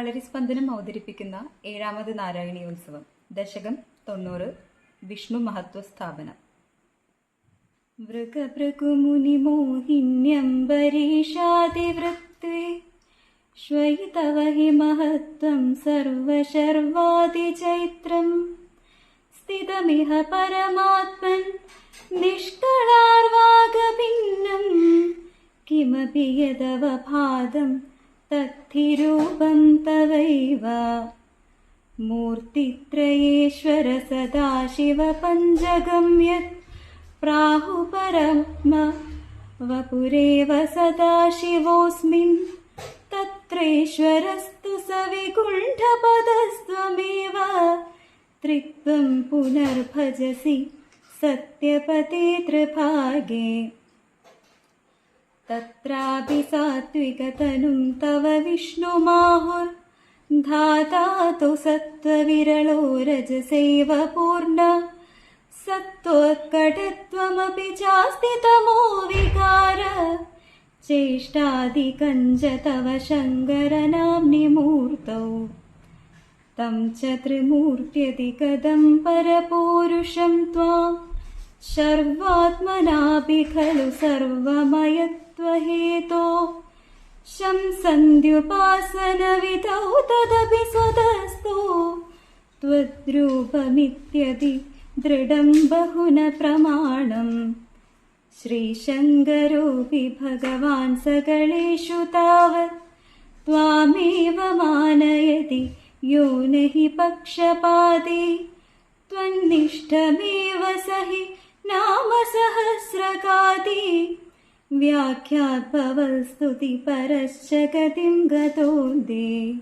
കളരിസ്പന്ദനം അവതരിപ്പിക്കുന്ന ഏഴാമത് നാരായണീയോത്സവം ദശകം തൊണ്ണൂറ് വിഷ്ണു മഹത്വ സ്ഥാപനം വൃഗഭൃഗുമുനിമോഹിന്യംബരീഷാതിവൃത്തെ ശ്വയിതവ മഹത്വം മഹത്വം സർവശർവാതിചൈത്രം. സ്ഥിതമിഹ പരമാത്മൻ നിഷ്കളാർവാഗഭിന്നം കിമപി യഥവ ഭാതം तत्थिरूपं तवैव मूर्तित्रयेश्वर सदाशिवपञ्चगं यत् प्राहुपरम वपुरेव सदाशिवोऽस्मिन्। तत्रेश्वरस्तु स विकुण्ठपदस्त्वमेव त्रित्वं पुनर्भजसि सत्यपते त्रिभागे तत्रापि सात्विकतनुं तव विष्णुमाहुर्धाता तु सत्त्वविरलो रजसैव पूर्ण सत्त्वोत्कटत्वमपि चास्ति तमो विकार चेष्टादिकञ्च तव शङ्करनाम्नि मूर्तौ तं च त्रिमूर्त्यधिकदं परपूरुषं त्वां शर्वात्मनापि खलु सर्वमयत्वहेतो शंसन्द्युपासनविधौ तदपि स्वतस्तु त्वद्रूपमित्यदि दृढं बहुन प्रमाणम् श्रीशङ्करोऽपि भगवान् सकलेषु तावत्। त्वामेव मानयति यो न हि पक्षपाती। त्वन्निष्ठमेव स हि नाम सहस्रकाति व्याख्याद्भवस्तुतिपरश्च गतिं गतोऽन्दे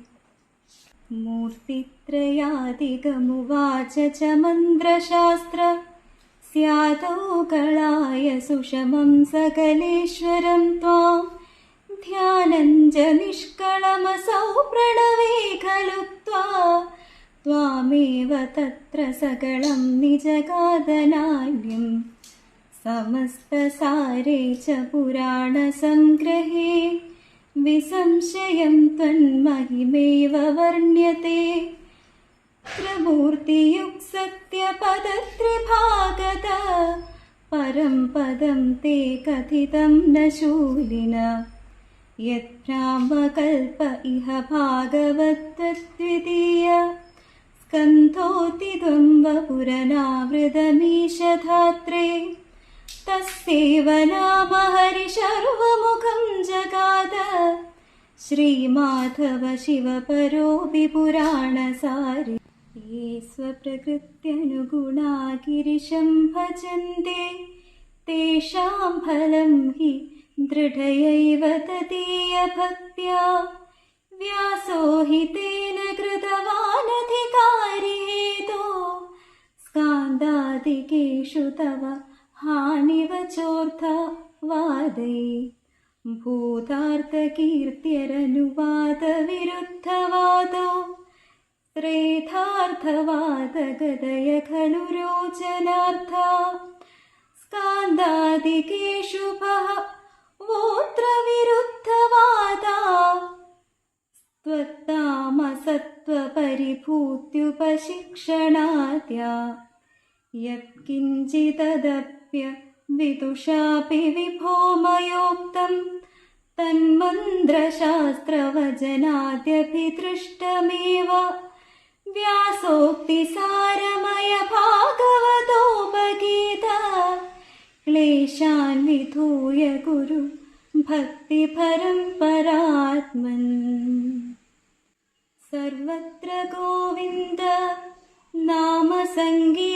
मूर्तित्रयादिकमुवाच च मन्त्रशास्त्र। स्यादौ कलाय सुषमं सकलेश्वरं त्वां। ध्यानं च निष्कळमसौ प्रणवे खलु त्वा। त्वामेव तत्र सकलं निजगादनान्यं समस्तसारे च पुराणसङ्ग्रहे विसंशयं त्वन्महिमेव वर्ण्यते त्रिमूर्तियुक्सत्यपदत्रिभागत परं पदं ते कथितं न शूलिन यत्ब्राह्मकल्प इह भागवत्तद्वितीय स्कन्धोऽतिद्वं वपुरनावृतमीशधात्रे तस्यैव नाम हरिशर्वमुखं जगाद। श्रीमाधव शिवपरोऽपि पुराणसारि ये स्वप्रकृत्यनुगुणा गिरिशं भजन्ते। तेषां फलं हि दृढयैव तदीयभक्त्या। व्यासो हि तेन कृतवानधिकारी हेतो स्कान्दादिकेषु तव हानिवचोर्थवादै भूतार्थकीर्त्यरनुवादविरुद्धवादो त्रेधार्थवादगदय खलु रोचनार्था स्कान्दादिकेषु बह वोत्रविरुद्धवादा त्वत्तामसत्त्वपरिभूत्युपशिक्षणाद्या यत्किञ्चिदप्य विदुषापि विभो मयोक्तं तन्मन्त्रशास्त्रवचनाद्यभिदृष्टमेव व्यासोक्तिसारमय भागवतोपगीत क्लेशान् विधूय गुरु भक्तिपरम्परात्मन् सर्वत्र गोविन्द नाम सङ्कीर्तनम्